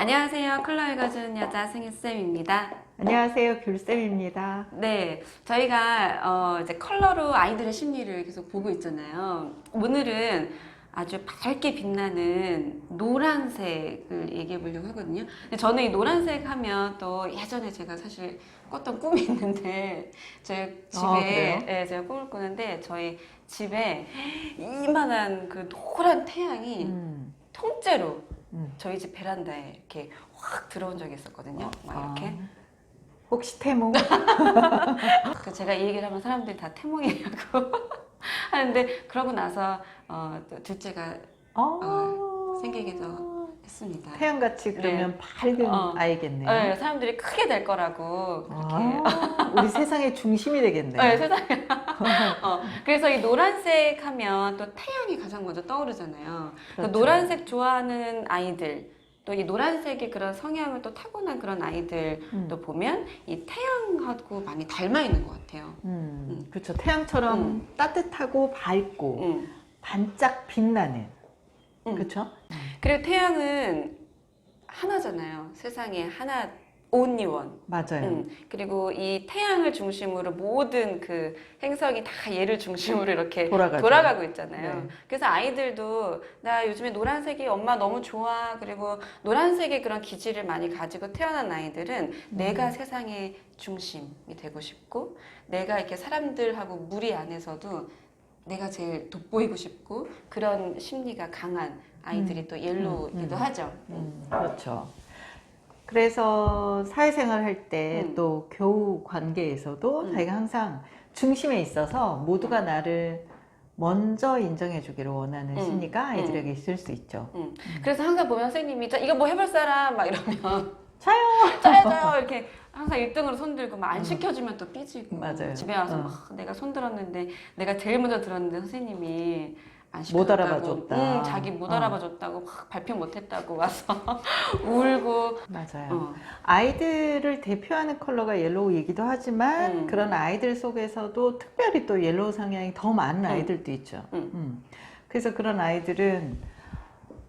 안녕하세요. 컬러 읽어주는 여자 승희쌤입니다. 안녕하세요, 귤쌤입니다. 네, 저희가 어, 이제 컬러로 아이들의 심리를 계속 보고 있잖아요. 오늘은 아주 밝게 빛나는 노란색을 얘기해 보려고 하거든요. 근데 저는 이 노란색 하면 또 예전에 제가 사실 꿨던 꿈이 있는데 제 집에 아? 네, 제가 꿈을 꾸는데 저희 집에 이만한 그 노란 태양이 음, 통째로 음. 저희 집 베란다에 이렇게 확 들어온 적이 있었거든요. 막 이렇게. 아, 혹시 태몽? 그 제가 이 얘기를 하면 사람들이 다 태몽이라고 하는데 그러고 나서 어, 또 둘째가 어, 생기기도 했습니다. 태양같이 그러면 밝은 어. 아이겠네요. 네, 사람들이 크게 될 거라고 그렇게. 아, 우리 세상의 중심이 되겠네요. 네, 세상에. 어, 그래서 이 노란색 하면 또 태양이 가장 먼저 떠오르잖아요. 그 그렇죠. 노란색 좋아하는 아이들, 또 이 노란색의 그런 성향을 또 타고난 그런 아이들도 음, 보면 이 태양하고 많이 닮아 있는 것 같아요. 음, 그렇죠. 태양처럼 음. 따뜻하고 밝고 음. 반짝 빛나는. 음. 그렇죠? 그리고 태양은 하나잖아요. 세상에 하나 only one. 맞아요. 음, 그리고 이 태양을 중심으로 모든 그 행성이 다 얘를 중심으로 이렇게 돌아가죠. 돌아가고 있잖아요. 네. 그래서 아이들도 나 요즘에 노란색이 엄마 너무 좋아. 그리고 노란색의 그런 기질을 많이 가지고 태어난 아이들은 음. 내가 세상의 중심이 되고 싶고 내가 이렇게 사람들하고 무리 안에서도 내가 제일 돋보이고 싶고 그런 심리가 강한 아이들이 또 옐로우이기도 음. 하죠. 음, 그렇죠. 그래서 사회생활 할때 음. 또 교우 관계에서도 음. 자기가 항상 중심에 있어서 모두가 나를 먼저 인정해 주기를 원하는 음. 심리가 아이들에게 있을 수 있죠. 음. 그래서 항상 보면 선생님이 자, 이거 뭐 해볼 사람 막 이러면 자요! 짜요 짜요 이렇게 항상 1등으로 손들고 막안 음. 시켜주면 또 삐지고 맞아요. 집에 와서 어. 막 내가 손 들었는데 내가 제일 먼저 들었는데 선생님이 안 못 알아봐줬다. 응, 자기 못 어. 알아봐줬다고 막 발표 못했다고 와서 울고 맞아요. 어. 아이들을 대표하는 컬러가 옐로우이기도 하지만 음. 그런 아이들 속에서도 특별히 또 옐로우 성향이 더 많은 음. 아이들도 있죠. 음. 음. 그래서 그런 아이들은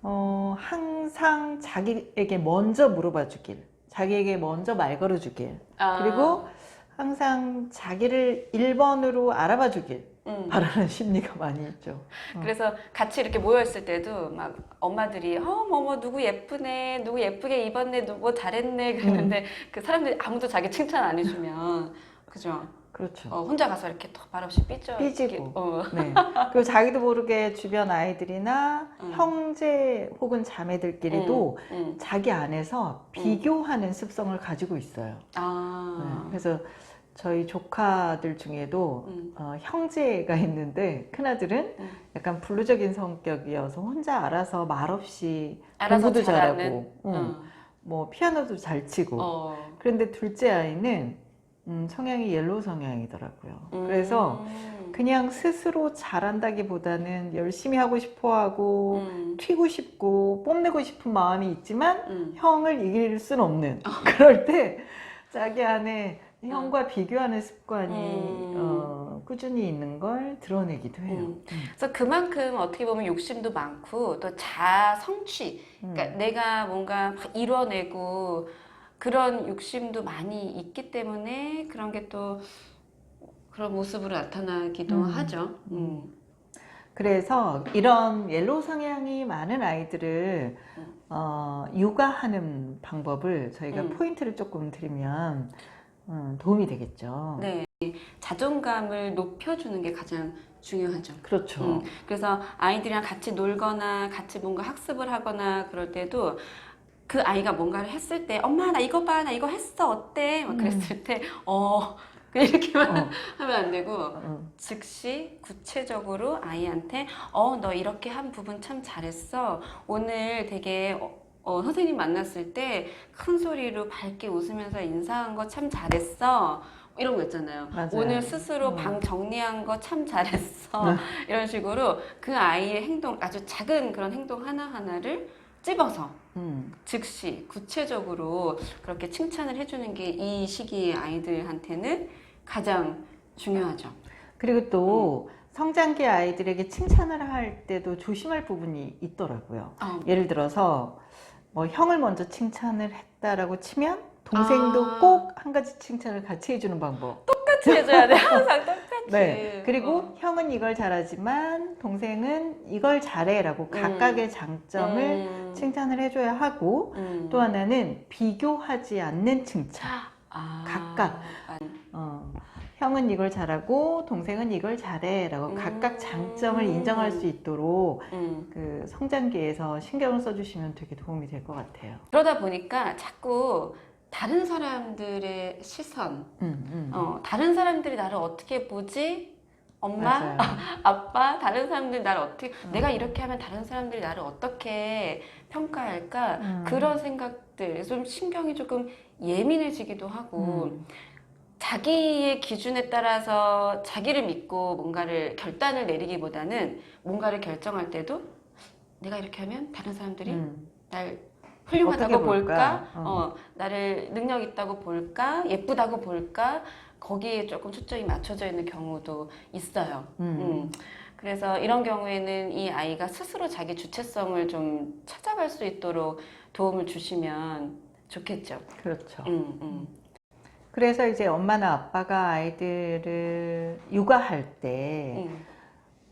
어, 항상 자기에게 먼저 물어봐 주길, 자기에게 먼저 말 걸어 주길, 아, 그리고 항상 자기를 1번으로 알아봐 주길 음. 바라는 심리가 많이 있죠. 그래서 같이 이렇게 모여 있을 때도 막 엄마들이 어뭐뭐 누구 예쁘네 누구 예쁘게 입었네 누구 잘했네 그러는데 음. 그 사람들이 아무도 자기 칭찬 안 해주면 그죠 그렇죠. 어, 혼자 가서 이렇게 또 말없이 삐져 삐지고. 어. 네. 그리고 자기도 모르게 주변 아이들이나 음. 형제 혹은 자매들끼리도 음, 음. 자기 안에서 비교하는 습성을 가지고 있어요. 네. 아 그래서 저희 조카들 중에도 음. 어, 형제가 있는데 큰아들은 음. 약간 블루적인 성격이어서 혼자 알아서 말없이 알아서 공부도 잘하는 잘하고 응. 어. 뭐 피아노도 잘 치고 어. 그런데 둘째 아이는 음, 성향이 옐로우 성향이더라고요. 음. 그래서 그냥 스스로 잘한다기보다는 열심히 하고 싶어 하고 음. 튀고 싶고 뽐내고 싶은 마음이 있지만 음. 형을 이길 수는 없는 그럴 때 자기 안에 형과 비교하는 습관이 음. 어, 꾸준히 있는 걸 드러내기도 해요. 음. 그래서 그만큼 어떻게 보면 욕심도 많고 또 자아 성취 음. 그러니까 내가 뭔가 막 이뤄내고 그런 욕심도 많이 있기 때문에 그런 게 또 그런 모습으로 나타나기도 음. 하죠. 음. 그래서 이런 옐로우 성향이 많은 아이들을 음. 어, 육아하는 방법을 저희가 음. 포인트를 조금 드리면 음, 도움이 되겠죠. 네. 자존감을 높여주는 게 가장 중요하죠. 그렇죠. 음, 그래서 아이들이랑 같이 놀거나 같이 뭔가 학습을 하거나 그럴 때도 그 아이가 뭔가를 했을 때 엄마 나 이거 봐 나 이거 했어 어때 막 음. 그랬을 때어 이렇게만 어, 하면 안 되고 어, 즉시 구체적으로 아이한테 어 너 이렇게 한 부분 참 잘했어 오늘 되게 어, 어, 선생님 만났을 때 큰 소리로 밝게 웃으면서 인사한 거 참 잘했어 이런 거 있잖아요 맞아요. 오늘 스스로 음. 방 정리한 거 참 잘했어 네. 이런 식으로 그 아이의 행동 아주 작은 그런 행동 하나하나를 찝어서 음, 즉시 구체적으로 그렇게 칭찬을 해주는 게 이 시기의 아이들한테는 가장 중요하죠. 그리고 또 음. 성장기 아이들에게 칭찬을 할 때도 조심할 부분이 있더라고요. 어, 예를 들어서 뭐 형을 먼저 칭찬을 했다라고 치면 동생도 아. 꼭 한 가지 칭찬을 같이 해주는 방법. 똑같이 해줘야 돼. 항상 똑같이. 네. 그리고 어. 형은 이걸 잘하지만 동생은 이걸 잘해라고 각각의 장점을 음. 칭찬을 해줘야 하고 음. 또 하나는 비교하지 않는 칭찬. 아. 각각. 어, 형은 이걸 잘하고 동생은 이걸 잘해라고 음. 각각 장점을 인정할 수 있도록 음. 그 성장기에서 신경을 써주시면 되게 도움이 될 것 같아요. 그러다 보니까 자꾸 다른 사람들의 시선, 음, 음. 어, 다른 사람들이 나를 어떻게 보지? 엄마. 아빠, 다른 사람들이 나를 어떻게, 음. 내가 이렇게 하면 다른 사람들이 나를 어떻게 평가할까? 음. 그런 생각들, 좀 신경이 조금 예민해지기도 하고, 음. 자기의 기준에 따라서 자기를 믿고 뭔가를 결단을 내리기보다는 뭔가를 결정할 때도 내가 이렇게 하면 다른 사람들이 음. 날 훌륭하다고 볼까? 볼까? 어. 어. 나를 능력 있다고 볼까? 예쁘다고 볼까? 거기에 조금 초점이 맞춰져 있는 경우도 있어요. 음. 음. 그래서 이런 경우에는 이 아이가 스스로 자기 주체성을 좀 찾아갈 수 있도록 도움을 주시면 좋겠죠. 그렇죠. 음, 음. 그래서 이제 엄마나 아빠가 아이들을 육아할 때 음.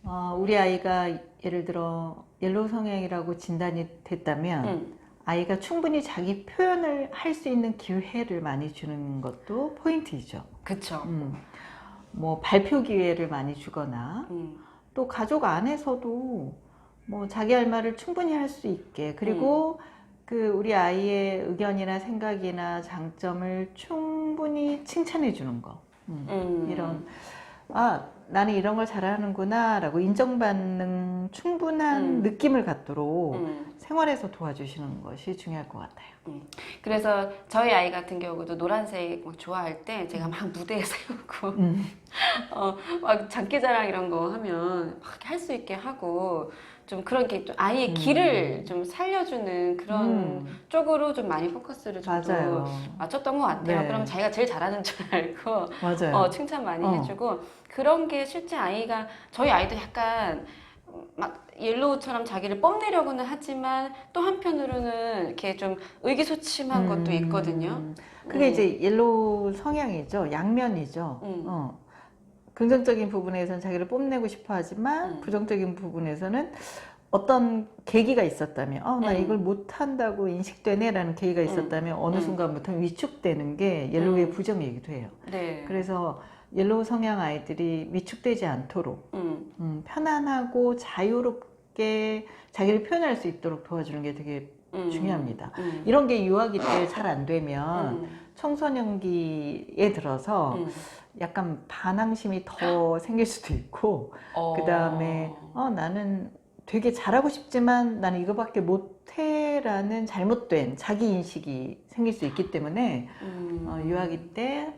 어, 우리 아이가 예를 들어 옐로우 성향이라고 진단이 됐다면 음. 아이가 충분히 자기 표현을 할 수 있는 기회를 많이 주는 것도 포인트이죠. 그쵸. 음, 뭐 발표 기회를 많이 주거나 음. 또 가족 안에서도 뭐 자기 할 말을 충분히 할 수 있게 그리고 그 우리 아이의 의견이나 생각이나 장점을 충 분히 칭찬해 주는 거. 음, 음. 이런 아 나는 이런 걸 잘하는구나라고 인정받는 충분한 음. 느낌을 갖도록 음. 생활에서 도와주시는 것이 중요할 것 같아요. 그래서 저희 아이 같은 경우도 노란색 막 좋아할 때 제가 막 무대에 세우고 음. 어, 막 장기자랑 이런 거 하면 막 할 수 있게 하고 좀 그런 게 좀 아이의 음. 길을 좀 살려주는 그런 음, 쪽으로 좀 많이 포커스를 저도 맞아요. 맞췄던 것 같아요. 네. 그럼 자기가 제일 잘하는 줄 알고 맞아요. 어, 칭찬 많이 어. 해주고 그런 게 실제 아이가 저희 아이도 약간 막 옐로우처럼 자기를 뽐내려고는 하지만 또 한편으로는 이렇게 좀 의기소침한 것도 음, 있거든요. 그게 음. 이제 옐로우 성향이죠. 양면이죠. 음. 어. 긍정적인 부분에서는 자기를 뽐내고 싶어 하지만 음. 부정적인 부분에서는 어떤 계기가 있었다면, 어, 나 음. 이걸 못한다고 인식되네 라는 계기가 있었다면 어느 음. 순간부터 위축되는 게 옐로우의 음. 부정이기도 해요. 네. 그래서 옐로우 성향 아이들이 위축되지 않도록 음. 음, 편안하고 자유롭게 자기를 표현할 수 있도록 도와주는 게 되게 음. 중요합니다. 음. 이런 게 유아기 때 잘 안 되면 음. 청소년기에 들어서 음. 약간 반항심이 더 생길 수도 있고 어. 그 다음에 어, 나는 되게 잘하고 싶지만 나는 이거밖에 못해라는 잘못된 자기 인식이 생길 수 있기 때문에 음. 어, 유아기 때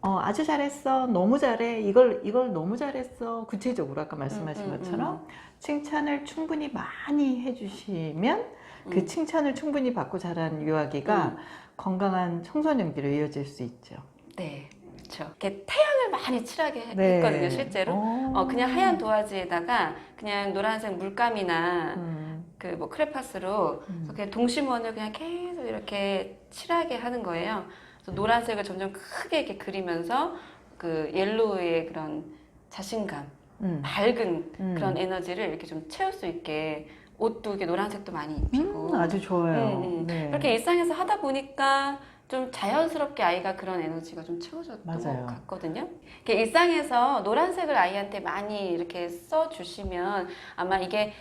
어, 아주 잘했어 너무 잘해 이걸 이걸 너무 잘했어 구체적으로 아까 말씀하신 음, 음, 것처럼 칭찬을 충분히 많이 해주시면 그 음. 칭찬을 충분히 받고 자란 유아기가 음. 건강한 청소년기로 이어질 수 있죠. 네. 그렇죠. 이렇게 태양을 많이 칠하게 네. 했거든요, 실제로. 오. 어, 그냥 하얀 도화지에다가 그냥 노란색 물감이나 음, 그뭐 크레파스로 음. 그냥 동심원을 그냥 계속 이렇게 칠하게 하는 거예요. 그래서 노란색을 점점 크게 이렇게 그리면서 그 옐로우의 그런 자신감, 음. 밝은 음. 그런 에너지를 이렇게 좀 채울 수 있게 옷도 이렇게 노란색도 많이 입히고 음, 아주 좋아요. 음, 음. 네. 그렇게 일상에서 하다 보니까 좀 자연스럽게 아이가 그런 에너지가 좀 채워졌던 맞아요. 것 같거든요. 이렇게 일상에서 노란색을 아이한테 많이 이렇게 써주시면 아마 이게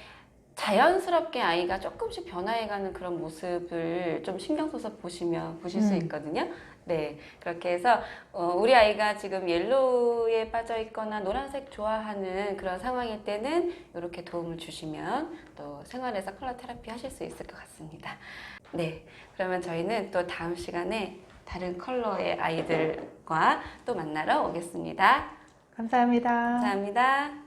자연스럽게 아이가 조금씩 변화해가는 그런 모습을 좀 신경 써서 보시면 보실 수 음. 있거든요. 네, 그렇게 해서 어, 우리 아이가 지금 옐로우에 빠져 있거나 노란색 좋아하는 그런 상황일 때는 이렇게 도움을 주시면 또 생활에서 컬러 테라피 하실 수 있을 것 같습니다. 네, 그러면 저희는 또 다음 시간에 다른 컬러의 아이들과 또 만나러 오겠습니다. 감사합니다. 감사합니다.